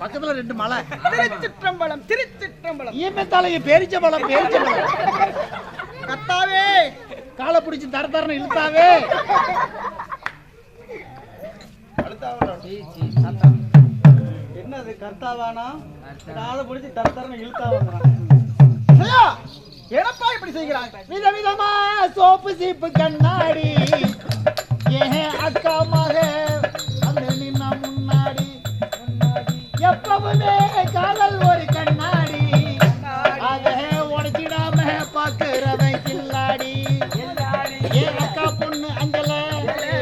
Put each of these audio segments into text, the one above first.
பக்கத்துல ரெண்டு மலை. திருச்சிற்றம்பலம் திருச்சிற்றம்பலம். ஈமத்தாலைய பேரிச்ச பழம் பேரிச்ச பழம். கத்தாவே. காலை பிடிச்சி தர தரன்னு இழுத்தாவே. என்னது கர்த்தாவானா? காலை பிடிச்சி தரத்தரன்னு இழுத்தா வந்தான் என்னப்பா இப்படி செய்கிறாங்க விதவிதமா சோப்பு சீப்பு கண்ணாடி. காதல் ஒரு கண்ணாடி. அதை உடைச்சிடாம பாக்குறவன் கில்லாடி. ஏன் அக்கா பொண்ணு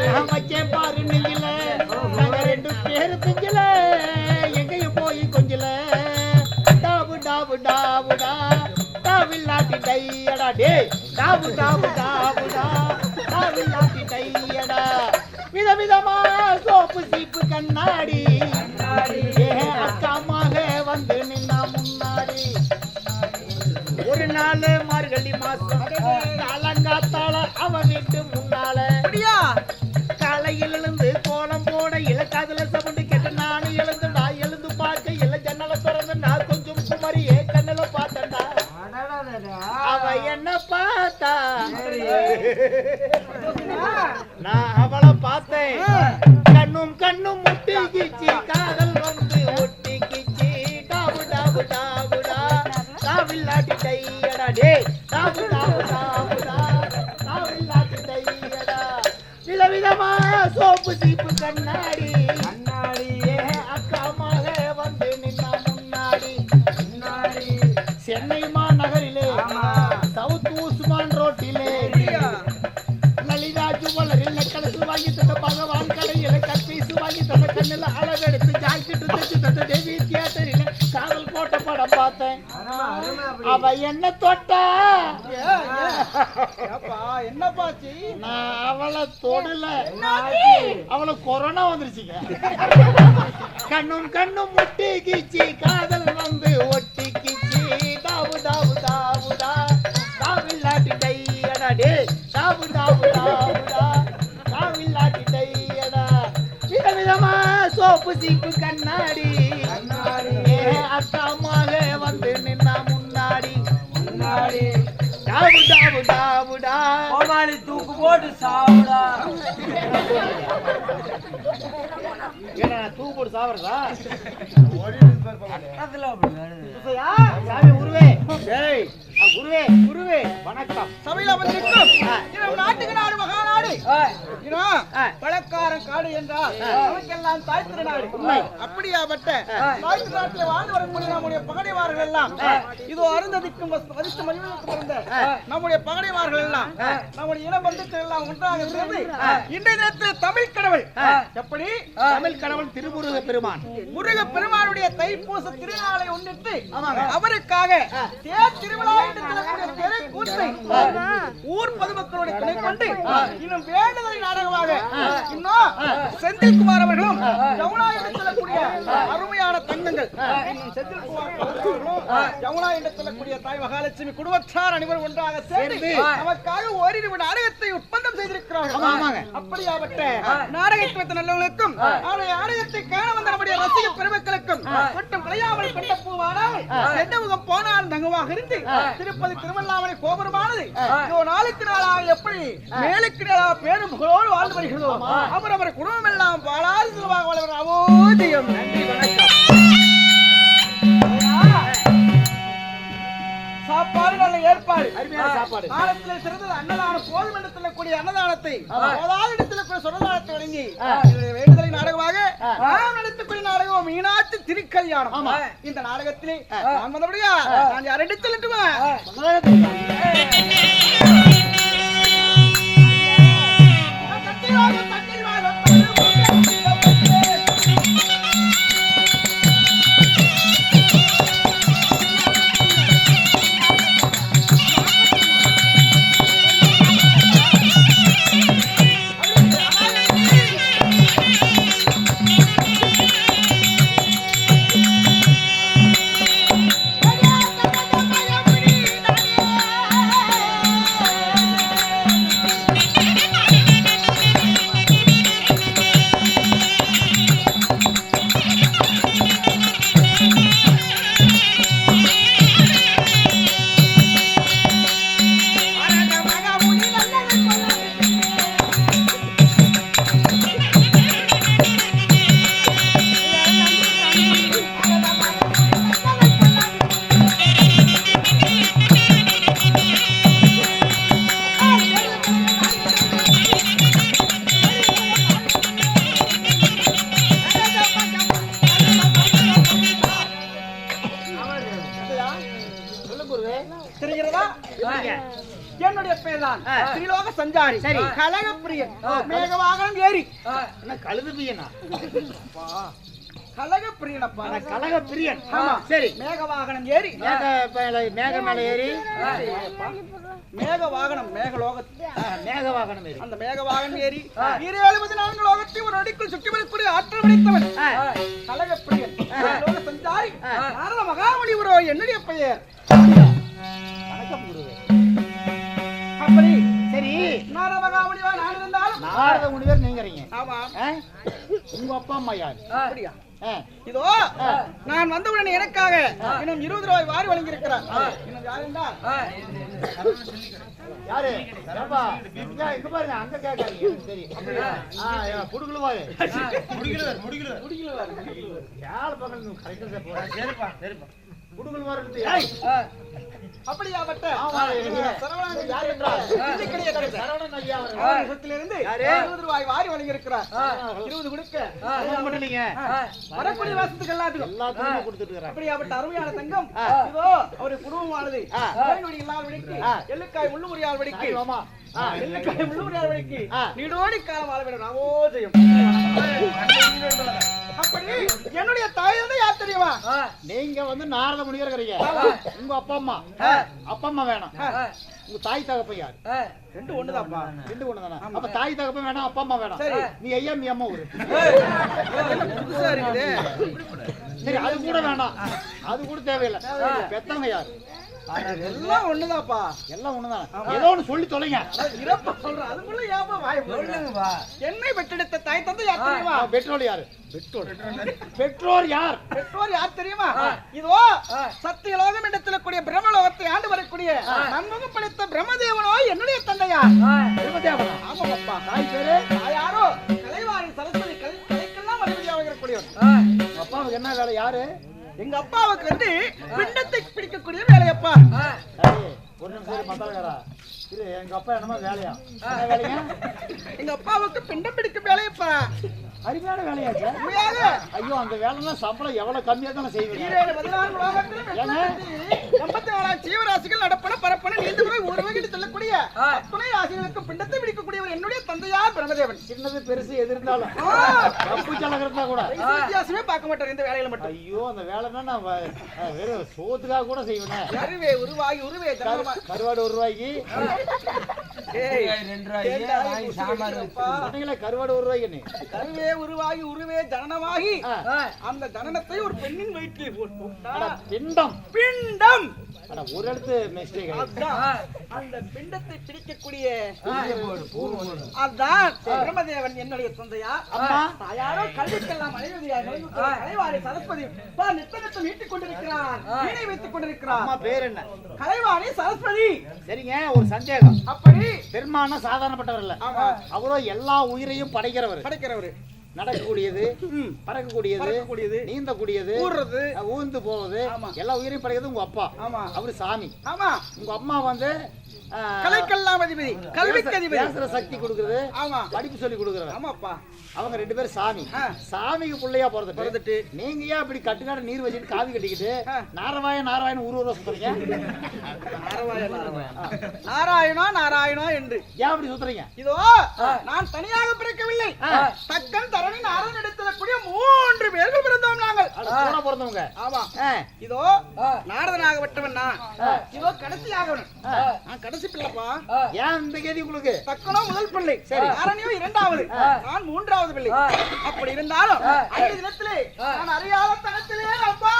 நான் வச்சேன் பாரு நெஞ்சில. நாங்க ரெண்டு பேரு பிஞ்சல. எங்கேயும் போய் கொஞ்சல. டாபு டாபு டாபுடா டாவில்லாட்டி டையடா. டேய் டாபு டாபு டாபுடா டாவில்லாட்டி டையடா. விதவிதமா சோப்பு சீப்பு கண்ணாடி. நாள் மார்கழி மாசம். காலங்காத்தால அவன் வீட்டு முன்னால. காலையில் எழுந்து கோலம் போட இலக்காதுல சவுண்டு கேட்ட நானும் எழுந்து நான் எழுந்து பார்க்க இல்ல ஜன்னல திறந்து நான் கொஞ்சம் குமரியே கண்ணுல பார்த்தேன்டா. அவ என்ன பார்த்தா? நான் அவளை பார்த்தேன். சோப்பு சீப்பு கண்ணாடி ஏ அக்காமாக வந்து நின்னா முன்னாடி. சென்னை மாநகரிலே சவுத் உஸ்மான் ரோட்டிலே. லலிதா ஜுவல்லரில் நெக்கலசு வாங்கி தந்த பகவான் கடையில கற்பீசு வாங்கி தந்த கண்ணில் அளவெடுத்து ஜாக்கெட்டு தைச்சு தந்த தேவி அவ என்ன தொட்டா? ஏப்பா என்னப்பாச்சு நான் அவளை தொடல. அவளை கொரோனா வந்துருச்சுங்க. கண்ணும் கண்ணும் முட்டிக்கிச்சு காதல் வந்து ஒட்டிக்கிச்சு. டாவு டாவு டாவுடா டாவில்லாட்டி டையடா டே டாவு டாவு டாவுடா டாவில்லாட்டி டையடா. விதவிதமா சோப்பு சீப்பு கண்ணாடி. ஏ கோமாளி தூக்கு போட்டு சாவுடா. ஏன்னா தூக்கு போட்டு சாவறதா? குருவே. டேய் ஆ, குருவே குருவே. வணக்கம். சபையில நாட்டுக்கு நாடு ஆ. பழக்காரன் காடு என்றால் நமக்கெல்லாம் தாய் திருநாடு உண்மை. அப்படியாப்பட்ட தாய் திருநாட்டில் வாழ்ந்து வரக்கூடிய நம்முடைய பகடைவார்கள் எல்லாம் இதோ அருந்ததிக்கும் வஸ்- வரிசு மனிதனுக்கும் பிறந்த நம்முடைய பகடைவார்கள் எல்லாம் நம்முடைய இன பந்தத்தில் எல்லாம் ஒன்றாக சேர்ந்து இன்றைய தமிழ் கடவுள். எப்படி? தமிழ் கடவுள் திருமுருக பெருமான். முருக பெருமானுடைய தைப்பூச திருநாளை ஆமாங்க. அவருக்காக தேர் திருவிழா என்று சொல்லக்கூடிய திரை கூத்தை ஊர் பொதுமக்களுடைய துணை கொண்டு இன்னும் வேண்டுதல் நாடகமாக இன்னும் செந்தில்குமார் அவர்களும் ஜமுனா என்று சொல்லக்கூடிய அருமையான தங்கங்கள். ஜமுனா என்று சொல்லக்கூடிய தாய் மகாலட்சுமி குடும்பத்தார் அனைவரும் ஒன்றாக சேர்ந்து நமக்காக ஓரிரு நாடகத்தை ஒப்பந்தம் செய்திருக்கிறார்கள். அப்படியாப்பட்ட நாடகத்தை அந்த நாடகத்தை காண வந்த நம்முடைய ரசிக பெருமக்களுக்கும் கொட்டும் விளையாமல் கொண்ட பூவானால் செண்டமுகம் போனால் தங்கமாக இருந்து திருப்பதி திருவண்ணாமலை கோபுரமானது. நாளுக்கு நாளாக எப்படி மேலுக்கு நாளாக பேரும் புகழோடு வாழ்ந்து வருகிறதோ அவர் அவர் குடும்பம் எல்லாம் பாலாறு செல்வாக வாழ்வர் அவோதியம் நன்றி வணக்கம். சாப்பாடு நல்ல ஏற்பாடு. அருமையான சாப்பாடு. காலத்திலே சிறந்தது அன்னதானம். போதும் சொல்லக்கூடிய அன்னதானத்தை போதாத இடத்துல கூட சொன்னதானத்தை வழங்கி என்னுடைய வேண்டுதலை நாடகமாக நாம் நடத்தக்கூடிய நாடகம் மீனாட்சி திருக்கல்யாணம். இந்த நாடகத்திலே நான் வந்தபடியா நான் யார் எடுத்து சரி. கலகப்பிரியன். மேக வாகனம் ஏறி. என்ன கழுது பிரியனா கலகப்பிரியனப்பா. ஆனா கலக பிரியன் ஆமா. சரி. மேக வாகனம் ஏறி. மேக மேக மேல ஏறி. மேக வாகனம் மேக வாகனம் ஏறி. அந்த மேக வாகனம் ஏறி இரு எழுபது நான்கு லோகத்தை ஒரு அடிக்குள் சுற்றி வரக்கூடிய ஆற்றல் படைத்தவன். கலகப்பிரியன். லோக சஞ்சாரி நாரத மகாமணி ஒரு என்னுடைய பெயர். சரி நாரத மகாமணிவா நான் இருந்தாலும் நாரத முனிவர் நீங்கறீங்க. ஆமா? உங்க அப்பா அம்மா யாரு? அப்படியா? இதோ நான் வந்தவுடன் எனக்காக இன்னும் இருபது ரூபாய் வாரி வழங்கியிருக்கிறார். இன்னும் யார் என்றால் யாரு? இங்க பாருங்க அங்க கேட்காதீங்க சரி ஆ, ஏ, புடுங்குலுவாரு யாழ் பக்கம் நீ கரெக்டா போறேன் சரிப்பா சரிப்பா. புடுங்குலுவாரு ஏய். அப்படியாப்பட்ட. சரவணன் யார் என்றால் இல்லை கிடையாது சரவணன் ஐயா அவர்கள். அவரிடத்திலிருந்து யாரு? இருபது ரூபாய் வாரி வழங்கியிருக்கிறார். இருபது கொடுக்க. சொல்ல மட்டும் இல்லைங்க. வரக்கூடிய வாசத்துக்கு எல்லாத்துக்கும். எல்லாத்துக்குமே கொடுத்துட்டு இருக்கிறாங்க அப்படியாப்பட்ட அருமையான தங்கம். இதோ அவருடைய குடும்பமானது. இல்லாத வழிக்கு ஆ. எள்ளுக்காய் முள்ளுமுறியால் முள்ளுமுறியால். நீடோடி காலம் வாழ வேண்டும். நாமோ அப்படி என்னுடைய தாய் வந்து யார் தெரியுமா? நீங்க வந்து நாரத முனிவர்கிறீங்க உங்க அப்பா அம்மா. அப்பா அம்மா வேணும். உங்க தாய் தகப்பன் யார்? ரெண்டு ஒண்ணுதாப்பா ரெண்டு ஒண்ணு தானே அப்ப தாய் தகப்பன் வேணாம் அப்பா அம்மா வேணாம். நீ ஐயா நீ அம்மா ஊரு. சரி அது கூட வேணாம். அது கூட தேவையில்லை. பெத்தவங்க யாரு? எல்லாம் ஒண்ணுதாப்பா எல்லாம் ஒண்ணுதானே. ஏதோ ஒண்ணு சொல்லி தொலைங்க. இறப்ப சொல்றேன். அதுக்குள்ள ஏப்பா வாய் சொல்லுங்கப்பா. என்னை பெற்றெடுத்த தாய் தந்தை யார் தெரியுமா? பெட்ரோல் யாரு? பெட்ரோல் பெற்றோர். யார்? பெற்றோர் யார் தெரியுமா? இதோ சத்தியலோகம் இடத்துல கூடிய பிரம்மலோகத்தை ஆண்டு வரக்கூடிய நன்முகம் படைத்த பிரம்மதேவனோ என்னுடைய தந்தையா? பிரம்மதேவனா? ஆமா அப்பா தாய் பேரு தாயாரோ கலைவாணி சரஸ்வதி கலை கலைக்கெல்லாம் உங்க அப்பாவுக்கு என்ன வேலை? யாரு? எங்க அப்பாவுக்கு வந்து பிண்டத்தை பிடிக்கக்கூடிய வேலையப்பா. சரி, ஒரு நிமிஷம் இரு, மத்தாளக்காரா. இரு எங்க அப்பா என்னமோ வேலையா? என்ன வேலைங்க? எங்க அப்பாவுக்கு பிண்டம் பிடிக்கும் வேலையப்பா. அருமையான வேலையாச்சு உண்மையாக ஐயோ அந்த வேலைன்னா சம்பளம் எவ்வளவு கம்மியா தானே செய்வீங்க எண்பத்தி நாலாம் ஜீவராசிகள் நடப்பன பரப்பன நீண்டு போய் ஒரு வகையில் செல்லக்கூடிய அத்துணை ராசிகளுக்கு பிண்டத்தை பிடிக்கக்கூடியவர் என்னுடைய தந்தையார் பிரம்மதேவன். சின்னது பெருசு எது இருந்தாலும். இருந்தா கூட. வித்தியாசமே பார்க்க மாட்டார் இந்த வேலையில மட்டும். ஐயோ அந்த வேலைன்னா நான் வெறும் சோத்துக்காக கூட செய்வேனே. அருவே உருவாகி உருவே கருவாடு. சொன்னீங்களே கருவாடு நீ. கருவே உருவாகி உருவே ஜனனமாகி. அந்த ஜனனத்தை ஒரு பெண்ணின் வயிற்றில் போட்டார். பிண்டம். பிண்டம் ஒரு இடத்து மிஸ்டேக் அதான். அந்த பிண்டத்தை பிடிக்கக்கூடிய அதான். பிரம்மதேவன் என்னுடைய கல்விக்கெல்லாம் கலைவாணி சரஸ்வதி தான் நித்தனத்தை நீட்டிக் கொண்டிருக்கிறார். வீணை வைத்துக் கொண்டிருக்கிறார். பேர் என்ன? கலைவாணி சரஸ்வதி. சரிங்க ஒரு சந்தேகம். அப்படி. பெருமானா சாதாரணப்பட்டவர் இல்ல. அவரோ எல்லா உயிரையும் படைக்கிறவர். படைக்கிறவரு. நடக்கக்கூடியது. பறக்கக்கூடியது பறக்கக்கூடியது. நீந்தக்கூடியது ஊர்றது அஹ் ஊர்ந்து போவது. எல்லா உயிரையும் படைக்கிறது உங்க அப்பா. ஆமா. அவரு சாமி. ஆமா. உங்க அம்மா வந்து கலைக்கெல்லாம் அதிபதி. கல்விக்கு அதிபதி. பேசுற சக்தி கொடுக்குறது ஆமா. படிப்பு சொல்லி கொடுக்குறவர். ஆமாப்பா. அவங்க ரெண்டு பேரும் சாமி. சாமிக்கு பிள்ளையா பிறந்துட்டு பிறந்துட்டு. நீங்க ஏன் அப்படி கட்டுக்காடு நீர் வச்சுட்டு காவி கட்டிக்கிட்டு. நாரவாய நாராயண ஊர் ஊர் சுத்துறீங்க? நாராயணா நாராயணா என்று. ஏன் அப்படி சுத்துறீங்க? இதோ நான் தனியாக பிறக்கவில்லை. தரணி நாரன் எடுத்தக்கூடிய மூன்று பேர்கள் பிறந்தோம் நாங்கள். கூட பிறந்தவங்க. ஆமா. இதோ நாரதனாகப்பட்டவன் நான். இதோ கடைசியாகவன் நான் கடைசி பிள்ளைப்பா. ஏன் இந்த கேதி உங்களுக்கு தக்கனோ முதல் பிள்ளை. சரி. நாரணியோ இரண்டாவது. நான் மூன்றாவது பிள்ளை. அப்படி இருந்தாலும் அந்த தினத்திலே நான் அறியாத தனத்திலே அப்பா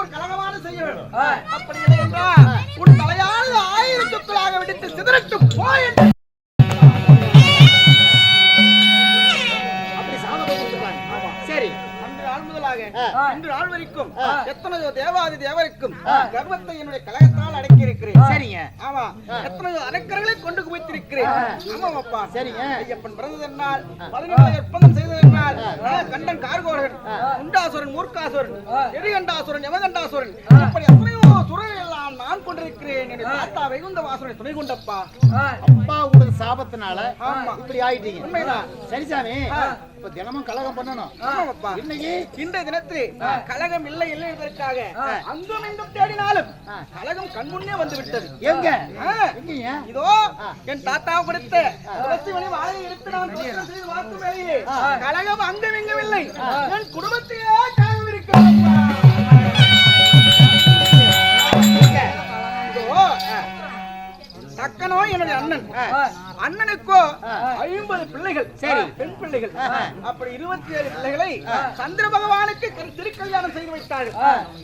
ஒரு கலகமான செய்ய வேண்டும் அப்படி இல்லை என்றால் உன் தலையானது ஆயிரம் சொற்களாக விடுத்து சிதறட்டும். போய் என்று இன்று நாள் வரைக்கும் எத்தனையோ தேவாதி தேவருக்கும் கர்வத்தை என்னுடைய கழகத்தால் அடக்கி இருக்கிறேன் சரிங்க. ஆமா. எத்தனையோ அரக்கர்களை கொண்டு குவித்திருக்கிறேன். ஆமாம் அப்பா சரிங்க. ஐயப்பன் பிறந்ததென்னால் பதினெட்டு ஒப்பந்தம் செய்ததென்னால் கண்டன் கார்கோரன் உண்டாசுரன் மூர்க்காசுரன் எரிகண்டாசுரன் யமகண்டாசுரன் இப்படி எத்தனையோ சுரர்கள் எல்லாம் நான் கொண்டிருக்கிறேன் என் தாத்தா வைகுந்த வாசனை துணை கொண்டப்பா அப்பா கொடுத்த சாபத்தினால ஆமா. இப்படி ஆயிட்டீங்க. உண்மைதான். சரி சாமி இப்ப தினமும் கலகம் பண்ணணும். இன்னைக்கு இன்றைய தினத்தில் கழகம் இல்லை இல்லை என்பதற்காக அங்கும் இங்கும் தேடினாலும் ஆ. கழகம் கண்முன்னே வந்து விட்டது எங்க? இதோ என் தாத்தா கொடுத்த கழகம் அங்கும் இங்கும் இல்லை. என் இருக்கிறது. சக்கனோ என்னுடைய அண்ணன். அண்ணனுக்கோ ஐம்பது பிள்ளைகள். சரி. பெண் பிள்ளைகள். அப்படி இருபத்தி ஏழு பிள்ளைகளை சந்திர பகவானுக்கு திரு- திருக்கல்யாணம் செய்து வைத்தார்கள்.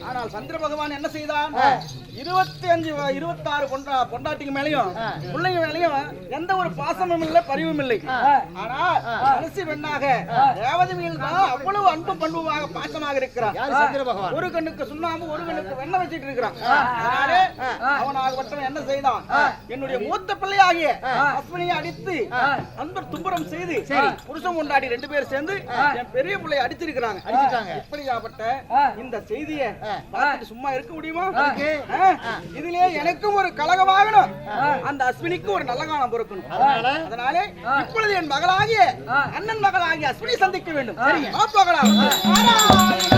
ஆனால் சந்திர பகவான் என்ன செய்தான்? இருபத்தி அஞ்சு இருபத்தி ஆறு பொண்டா பொண்டாட்டிக்கு மேலையும் பிள்ளைங்க மேலையும் எந்த ஒரு பாசமும் இல்லை பரிவும் இல்லை. ஆனால் கடைசி பெண்ணாக ரேவதி மேல் தான் அவ்வளவு அன்பு பண்புமாக பாசமாக பகவான்? ஒரு கண்ணுக்கு சுண்ணாம்பு ஒரு கண்ணுக்கு வெண்ணெய் வச்சிட்டு இருக்கிறான். அவன் ஆகப்பட்டவன் என்ன செய்தான்? என்னுடைய மூத்த பிள்ளையாகிய அஸ்வினியை அடித்து அன்பர் தும்பரம் செய்து புருஷன் கொண்டாடி ரெண்டு பேரும் சேர்ந்து என் பெரிய பிள்ளையை அடிச்சிருக்கிறாங்க. இப்படியாப்பட்ட இந்த செய்தியை சும்மா இருக்க முடியுமா. இதுலயே எனக்கும் ஒரு கலகமாகணும் அந்த அஸ்வினிக்கு ஒரு நல்ல காலம் பொறுக்கணும். அதனால? இப்பொழுது என் மகளாகிய அண்ணன் மகளாகிய அஸ்வினி சந்திக்க வேண்டும். போகலாம்